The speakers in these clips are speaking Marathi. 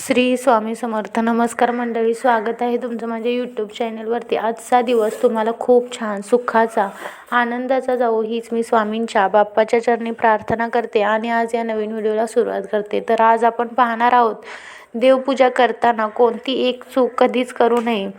श्री स्वामी समर्थ नमस्कार मंडळी स्वागत आहे तुमचं माझ्या यूट्यूब चॅनलवरती आजचा दिवस तुम्हाला खूप छान सुखाचा आनंदाचा जाऊ हीच मी स्वामींच्या बाप्पाच्या चरणी प्रार्थना करते आणि आज या नवीन व्हिडिओला सुरुवात करते. तर आज आपण पाहणार आहोत देवपूजा करताना कोणती एक चूक कधीच करू नये.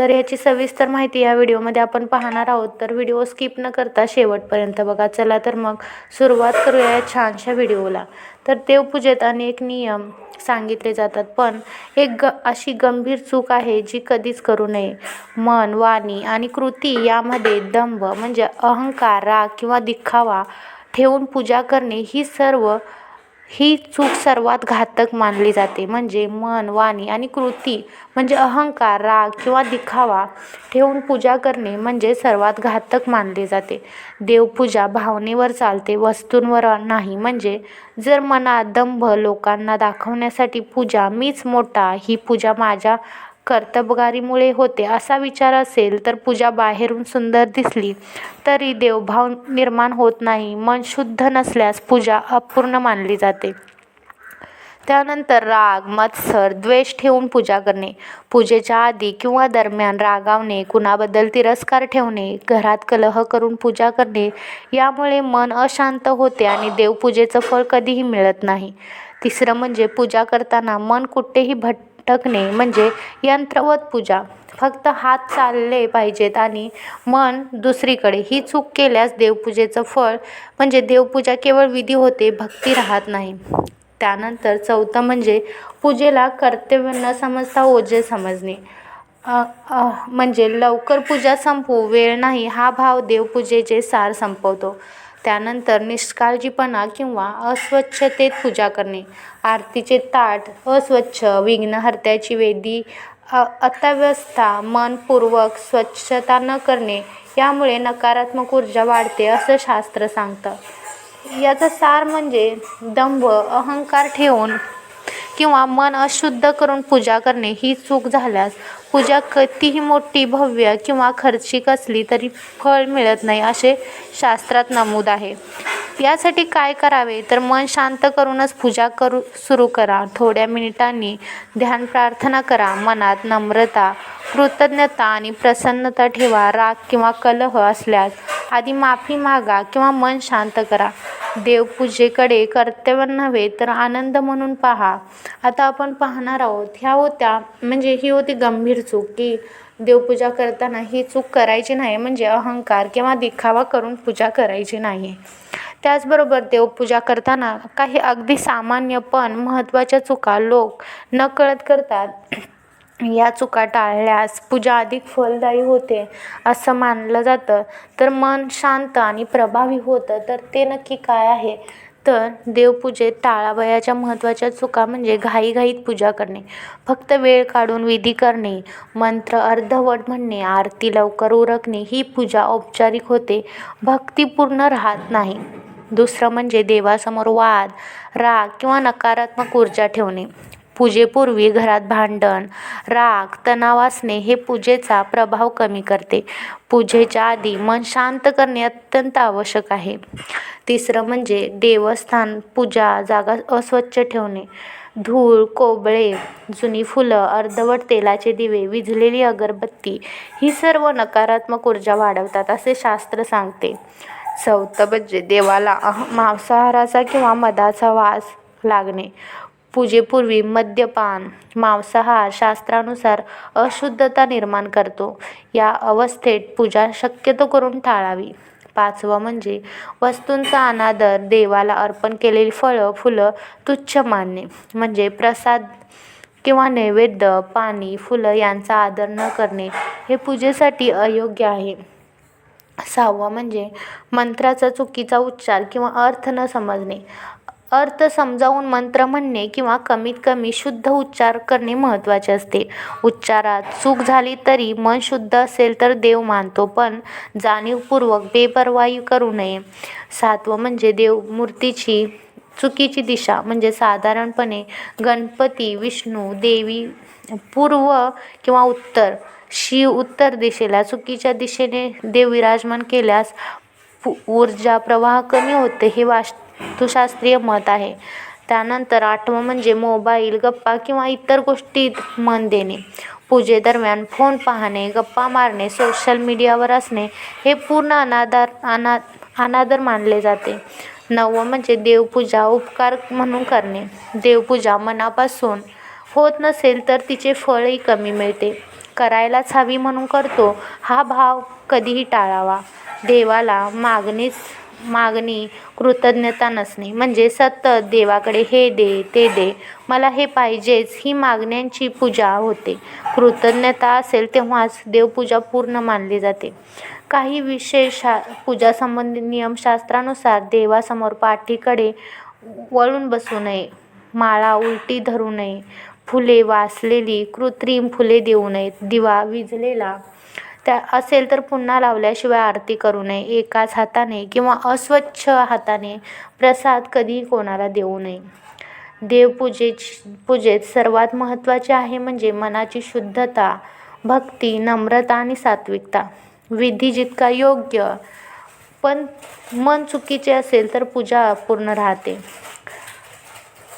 तर ह्याची सविस्तर माहिती या व्हिडिओमध्ये आपण पाहणार आहोत. तर व्हिडिओ स्किप न करता शेवटपर्यंत बघा. चला तर मग सुरुवात करूया या छानशा व्हिडिओला. तर देवपूजेत अनेक नियम सांगितले जातात पण एक ग अशी गंभीर चूक आहे जी कधीच करू नये. मन वाणी आणि कृती यामध्ये दंभ म्हणजे अहंकार राग किंवा दिखावा ठेवून पूजा करणे ही सर्व ही चूक सर्वात घातक मानली जाते. म्हणजे मन वाणी आणि कृती म्हणजे अहंकार राग किंवा दिखावा ठेवून पूजा करणे म्हणजे सर्वात घातक मानले जाते. देवपूजा भावनेवर चालते वस्तूंवर नाही. म्हणजे जर मनात दंभ लोकांना दाखवण्यासाठी पूजा मीच मोठा ही पूजा माझ्या कर्तबगारीमुळे होते. असा विचार असेल तर पूजा बाहेरून सुंदर दिसली तरी देवभाव निर्माण होत नाही. मन शुद्ध नसल्यास पूजा अपूर्ण मानली जाते. त्यानंतर राग मत्सर द्वेष ठेवून पूजा करणे. पूजेच्या आधी किंवा दरम्यान रागावणे कुणाबद्दल तिरस्कार ठेवणे घरात कलह करून पूजा करणे यामुळे मन अशांत होते आणि देवपूजेचं फळ कधीही मिळत नाही. तिसरं म्हणजे पूजा करताना मन कुठेही भट भटकणे म्हणजे यंत्रवत पूजा. फक्त हात चालले पाहिजेत आणि मन दुसरीकडे. ही चूक केल्यास देवपूजेचं फळ म्हणजे देवपूजा केवळ विधी होते भक्ती राहत नाही. त्यानंतर चौथं म्हणजे पूजेला कर्तव्य न समजता ओझे समजणे. म्हणजे लवकर पूजा संपू वेळ नाही हा भाव देवपूजेचे सार संपवतो. त्यानंतर निष्काळजीपणा किंवा अस्वच्छतेत पूजा करणे. आरतीचे ताट अस्वच्छ विघ्नहर्त्याची वेदी अत्यवस्था मनपूर्वक स्वच्छता न करणे यामुळे नकारात्मक ऊर्जा वाढते असं शास्त्र सांगतं. याचा सार म्हणजे दंभ अहंकार ठेवून किंवा मन अशुद्ध करून पूजा करणे ही चूक झाल्यास पूजा कितीही मोठी भव्य किंवा खर्चिक असली तरी फळ मिळत नाही असे शास्त्रात नमूद आहे. यासाठी काय करावे? तर मन शांत करूनच पूजा करू सुरू करा. थोड्या मिनिटांनी ध्यान प्रार्थना करा. मनात नम्रता कृतज्ञता आणि प्रसन्नता ठेवा. राग किंवा कलह असल्यास आधी माफी मागा किंवा मन शांत करा. देवपूजेकडे कर्तव्य नव्हे तर आनंद म्हणून पहा. आता आपण पाहणार आहोत ह्या होत्या म्हणजे ही होती गंभीर चूक की देवपूजा करताना ही चूक करायची नाही म्हणजे अहंकार किंवा दिखावा करून पूजा करायची नाही. त्याचबरोबर देवपूजा करताना काही अगदी सामान्य पण महत्त्वाच्या चुका लोक नकळत करतात. या चुका टाळल्यास पूजा अधिक फलदायी होते असं मानलं जातं. तर मन शांत आणि प्रभावी होतं तर ते नक्की काय आहे? तर देवपूजेत टाळावयाच्या महत्त्वाच्या चुका म्हणजे घाईघाईत पूजा करणे फक्त वेळ काढून विधी करणे मंत्र अर्धवट म्हणणे आरती लवकर उरकणे ही पूजा औपचारिक होते भक्तिपूर्ण राहत नाही. दुसरं म्हणजे देवासमोर वाद राग किंवा नकारात्मक ऊर्जा ठेवणे. पूजेपूर्वी घरात भांडण राग तणाव असणे हे पूजेचा प्रभाव कमी करते. पूजेच्या आधी मन शांत करणे अत्यंत आवश्यक आहे. तिसरं म्हणजे देवस्थान पूजा जागा अस्वच्छ ठेवणे. धूळ कोबळे जुनी फुलं अर्धवट तेलाचे दिवे विझलेली अगरबत्ती ही सर्व नकारात्मक ऊर्जा वाढवतात असे शास्त्र सांगते. चौथं म्हणजे देवाला मांसाहाराचा किंवा मधाचा वास लागणे. पूजेपूर्वी मद्यपान मांसाहार शास्त्रानुसार अशुद्धता निर्माण करतो. या अवस्थेत पूजा शक्यतो करून टाळावी. पाचवं म्हणजे वस्तूंचा अनादर देवाला अर्पण केलेली फळं फुलं तुच्छ मानणे. म्हणजे प्रसाद किंवा नैवेद्य पाणी फुलं यांचा आदर न करणे हे पूजेसाठी अयोग्य आहे. सहावं म्हणजे मंत्राचा चुकीचा उच्चार किंवा अर्थ न समजणे. अर्थ समजावून मंत्र म्हणणे किंवा कमीत कमी शुद्ध उच्चार करणे महत्त्वाचे असते. उच्चारात चूक झाली तरी मन शुद्ध असेल तर देव मानतो पण जाणीवपूर्वक बेपरवाई करू नये. सातवं म्हणजे देव मूर्तीची चुकीची दिशा म्हणजे साधारणपणे गणपती विष्णू देवी पूर्व किंवा उत्तर. शिव उत्तर दिशेला चुकीच्या दिशेने देव विराजमान केल्यास ऊर्जा प्रवाह कमी होते हे वास्तुशास्त्रीय मत आहे. त्यानंतर आठवं म्हणजे मोबाईल गप्पा किंवा इतर गोष्टीत मन देणे. पूजेदरम्यान फोन पाहणे गप्पा मारणे सोशल मीडियावर असणे हे पूर्ण अनादर अना अनादर मानले जाते. नववं म्हणजे देवपूजा उपकार म्हणून करणे. देवपूजा मनापासून होत नसेल तर तिचे फळही कमी मिळते. करायलाच हवी म्हणून करतो हा भाव कधीही टाळावा. देवाला मागणीच मागणी कृतज्ञता नसणे. म्हणजे सतत देवाकडे हे दे ते दे. मला हे पाहिजेच ही मागण्यांची पूजा होते. कृतज्ञता असेल तेव्हाच देवपूजा पूर्ण मानली जाते. काही विशेष पूजा संबंधित नियमशास्त्रानुसार देवासमोर पाठीकडे वळून बसू नये. माळा उलटी धरू नये. फुले वाचलेली कृत्रिम फुले देऊ नयेत. दिवा विजलेला त्या असेल तर पुन्हा लावल्याशिवाय आरती करू नये एकाच हाताने किंवा अस्वच्छ हाताने प्रसाद कधीही कोणाला देऊ नये. देवपूजेची पूजेत सर्वात महत्त्वाचे आहे म्हणजे मनाची शुद्धता भक्ती नम्रता आणि सात्विकता. विधी जितका योग्य पण मन चुकीचे असेल तर पूजा अपूर्ण राहते.